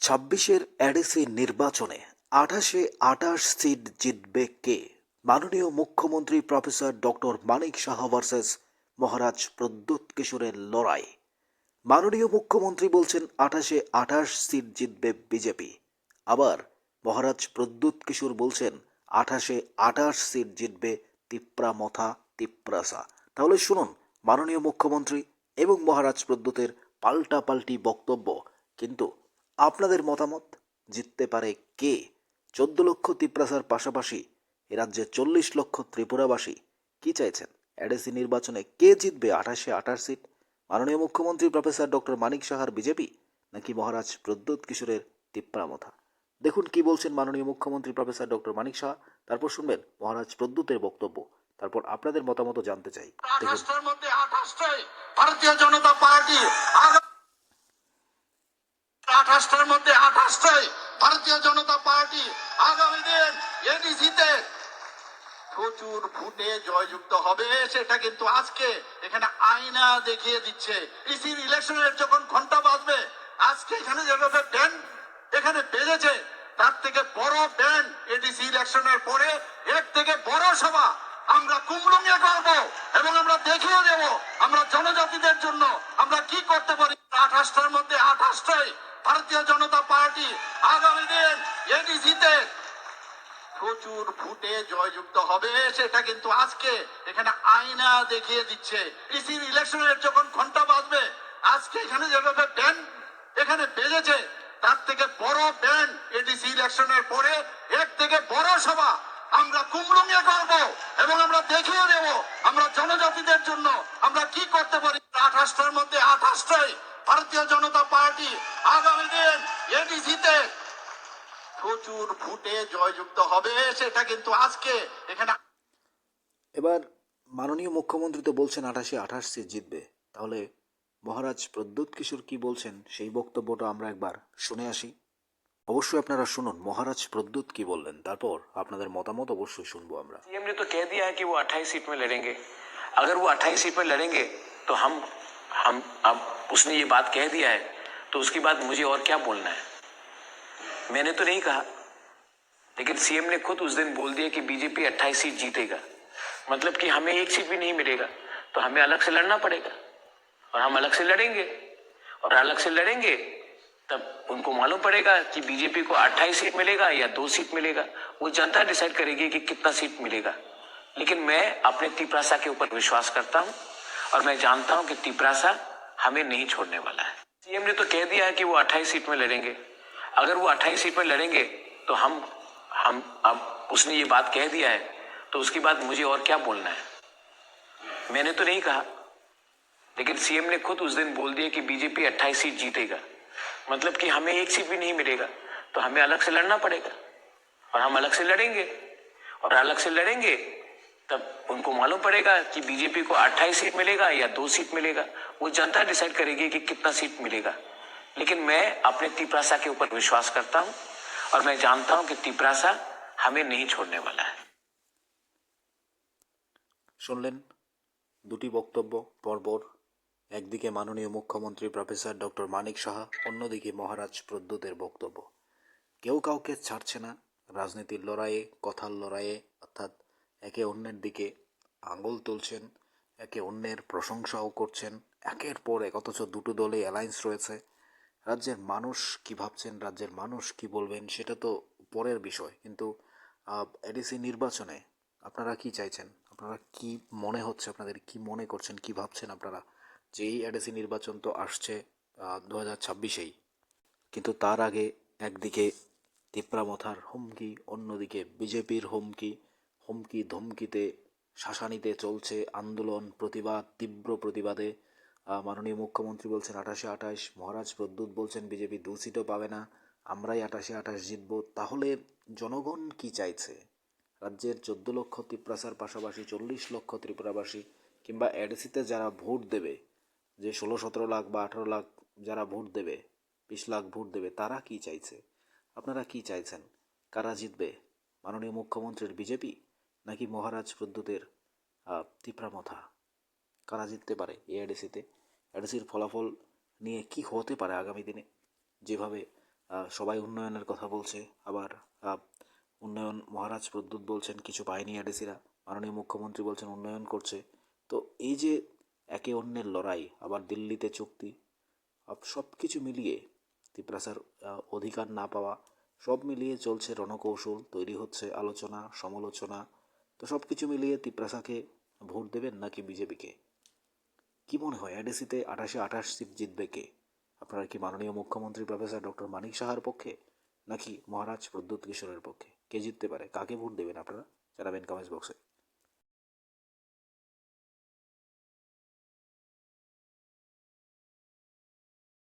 ছাব্বিশের এডিসি নির্বাচনে আঠাশে আঠাশ সিট জিতবে কে? মাননীয় মুখ্যমন্ত্রী professor doctor Manik Saha versus Maharaj Pradyot কিশোরের লড়াই। মাননীয় মুখ্যমন্ত্রী বলছেন, আঠাশে আঠাশ সিট জিতবে বিজেপি। আবার মহারাজ প্রদ্যুৎ কিশোর বলছেন, আঠাশে আঠাশ সিট জিতবে তিপ্রা মথা তিপ্রাসা তাহলে শুনুন, মাননীয় মুখ্যমন্ত্রী এবং মহারাজ প্রদ্যুতের পাল্টা পাল্টি বক্তব্য। কিন্তু আপনাদের মতামত? জিততে পারে কে? চোদ্দ লক্ষ তিপ্রাসার পাশাপাশি এ রাজ্যে চল্লিশ লক্ষ ত্রিপুরাবাসী। কি চাইছেন? এডিসি নির্বাচনে কে জিতবে? আঠাশে আঠাশ সিট। মাননীয় মুখ্যমন্ত্রী প্রফেসর ডক্টর মানিক সাহার বিজেপি নাকি মহারাজ প্রদ্যুৎ কিশোরের তিপ্রামথা? দেখুন কি বলছেন মাননীয় মুখ্যমন্ত্রী প্রফেসর ডক্টর মানিক সাহা। তারপর শুনবেন মহারাজ প্রদ্যুতের বক্তব্য। তারপর আপনাদের মতামত জানতে চাই। ভারতীয় জনতা পার্টি। আঠাশটার মধ্যে আঠাশটাই ভারতীয় জনতা পার্টি আগামী দিন এডিসিতে প্রচুর ভোটে জয়যুক্ত হবে, সেটা কিন্তু আজকে এখানে আয়না দেখিয়ে দিচ্ছে। ইসির ইলেকশনের যখন ঘণ্টা বাজবে, আজকে এখানে যেভাবে ব্যান্ড এখানে বেজেছে, তার থেকে বড় ব্যান্ড এডিসি ইলেকশনের পরে, এর থেকে বড় সভা। আমরা কুমলুঙ্গে করব এবং আমরা দেখিয়ে দেব, আমরা জনজাতিদের জন্য আমরা কি করতে পারি? আঠাশটার মধ্যে আঠাশটাই ভারতীয় জনতা পার্টি আগামী দিন এডিসিতে প্রচুর ভোটে জয়যুক্ত হবে, সেটা কিন্তু আজকে এখানে আয়না দেখিয়ে দিচ্ছে। ইসির ইলেকশনের যখন ঘণ্টা বাজবে, আজকে এখানে যেভাবে ব্যান্ড এখানে বেজেছে, তার থেকে বড় ব্যান্ড এডিসি ইলেকশনের পরে, এর থেকে বড় সভা আমরা কুমলুঙ্গে করব এবং আমরা দেখিয়ে দেব আমরা জনজাতিদের জন্য আমরা কি করতে পারি। আঠাশটার মধ্যে আঠাশটাই ভারতীয় জনতা পার্টি আগামী দিন এডিসিতে প্রচুর ভোটে জয়যুক্ত হবে সেটা কিন্তু আজকে এখানে এবার মাননীয় মুখ্যমন্ত্রী তো বলছেন আঠাশে আঠাশ সিট জিতবে তাহলে মহারাজ প্রদ্যুৎ কিশোর কি বলছেন সেই বক্তব্যটা আমরা একবার শুনে আসি অবশ্যই আপনারা শুনুন মহারাজ প্রদ্যুৎ কি বললেন তারপর আপনাদের মতামত অবশ্যই শুনবো আমরা सीएम ने तो कह दिया है कि वो 28 सीट में लड़ेंगे अगर वो 28 सीट में लड़ेंगे तो हम हम, अब उसने ये बात कह दिया है तो उसके बाद मुझे और क्या बोलना है? मैंने तो नहीं कहा, लेकिन सीएम ने खुद उस दिन बोल दिया कि बीजेपी 28 सीट जीतेगा। मतलब कि हमें एक सीट भी नहीं मिलेगा तो हमें अलग से लड़ना पड़ेगा। और हम अलग से लड़ेंगे, और अलग से लड़ेंगे, तब उनको मालूम पड़ेगा कि बीजेपी को 28 सीट मिलेगा या दो सीट मिलेगा। वो जनता डिसाइड करेगी कि कितना सीट मिलेगा। लेकिन मैं अपने तिपरासा के ऊपर विश्वास करता हूँ और मैं जानता हूँ कि तिपरासा हमें नहीं छोड़ने वाला है। सीएम ने तो कह दिया है कि वो 28 सीट में लड़ेंगे। अगर वो 28 सीट में लड़ेंगे तो हम हम, अब उसने ये बात कह दिया है तो उसके बाद मुझे और क्या बोलना है? मैंने तो नहीं कहा। लेकिन सीएम ने खुद उस दिन बोल दिया कि बीजेपी 28 सीट जीतेगा। मतलब कि हमें एक सीट भी नहीं मिलेगा तो हमें अलग से लड़ना पड़ेगा। और हम अलग से लड़ेंगे। और अलग से लड़ेंगे तब उनको मालूम पड़ेगा कि बीजेपी को 28 सीट मिलेगा या दो सीट मिलेगा वो जनता डिसाइड करेगी कि कितना सीट मिलेगा लेकिन मैं अपने तिपरासा के ऊपर विश्वास करता हूं और मैं जानता हूं कि तिपरासा हमें नहीं छोड़ने वाला है শুনলেন দুটি বক্তব্য পরপর একদিকে মাননীয় মুখ্যমন্ত্রী প্রফেসর ডক্টর মানিক সাহা অন্যদিকে মহারাজ প্রদ্যুতের বক্তব্য কেউ কাউকে ছাড়ছে না রাজনীতির লড়াইয়ে কথার লড়াইয়ে অর্থাৎ একে অন্যের দিকে আঙুল তুলছেন, একে অন্যের প্রশংসাও করছেন, একের পর এক অথচ দুটো দলে অ্যালায়েন্স রয়েছে। রাজ্যের মানুষ কি ভাবছেন, রাজ্যের মানুষ কি বলবেন, সেটা তো পরের বিষয়। কিন্তু এডিসি নির্বাচনে আপনারা কি চাইছেন? আপনারা কি মনে হচ্ছে, আপনাদের কি মনে করছেন, কি ভাবছেন আপনারা? যে এই এডিসি নির্বাচন তো আসছে দু হাজার ছাব্বিশেই। কিন্তু তার আগে একদিকে তিপ্রামথার হুমকি, অন্যদিকে বিজেপির হুমকি হুমকি ধমকিতে, শাসানিতে চলছে আন্দোলন, প্রতিবাদ, তীব্র প্রতিবাদে। মাননীয় মুখ্যমন্ত্রী বলছেন, আঠাশে আঠাশ, মহারাজ প্রদ্যুৎ বলছেন, বিজেপি দু সিটও পাবে না, আমরাই আঠাশে আঠাশ জিতবো। তাহলে জনগণ কি চাইছে? রাজ্যের চোদ্দ লক্ষ তিপ্রাসার পাশাপাশি চল্লিশ লক্ষ ত্রিপুরাবাসী কিংবা এডিসিতে যারা ভোট দেবে, যে ষোলো, সতেরো লাখ বা আঠারো লাখ যারা ভোট দেবে, বিশ লাখ ভোট দেবে, তারা কি চাইছে? আপনারা কি চাইছেন? কারা জিতবে? মাননীয় মুখ্যমন্ত্রীর বিজেপি? নাকি মহারাজ প্রদ্যুতের তিপ্রামথা কারা জিততে পারে এই এডিসিতে এডিসির ফলাফল নিয়ে কি হতে পারে আগামী দিনে? যেভাবে সবাই উন্নয়নের কথা বলছে, আবার উন্নয়ন, মহারাজ প্রদ্যুৎ বলছেন, কিছু পায়নি এডিসিরা মাননীয় মুখ্যমন্ত্রী বলছেন, উন্নয়ন করছে। তো এই যে একে অন্যের লড়াই, আবার দিল্লিতে চুক্তি সব কিছু মিলিয়ে, তিপ্রাসার অধিকার না পাওয়া, সব মিলিয়ে চলছে রণকৌশল, তৈরি হচ্ছে আলোচনা, সমালোচনা তো সব কিছু মিলিয়ে তিপ্রাসাকে ভোট দেবেন নাকি বিজেপিকে? কি মনে হয় এডিসিতে আঠাশে আঠাশ সিট জিতবে কে? আপনারা কি মাননীয় মুখ্যমন্ত্রী প্রফেসর ডক্টর মানিক সাহার পক্ষে নাকি মহারাজ প্রদ্যুৎ কিশোরের পক্ষে? কে জিততে পারে? কাকে ভোট দেবেন আপনারা? জানাবেন কমেন্টস বক্সে।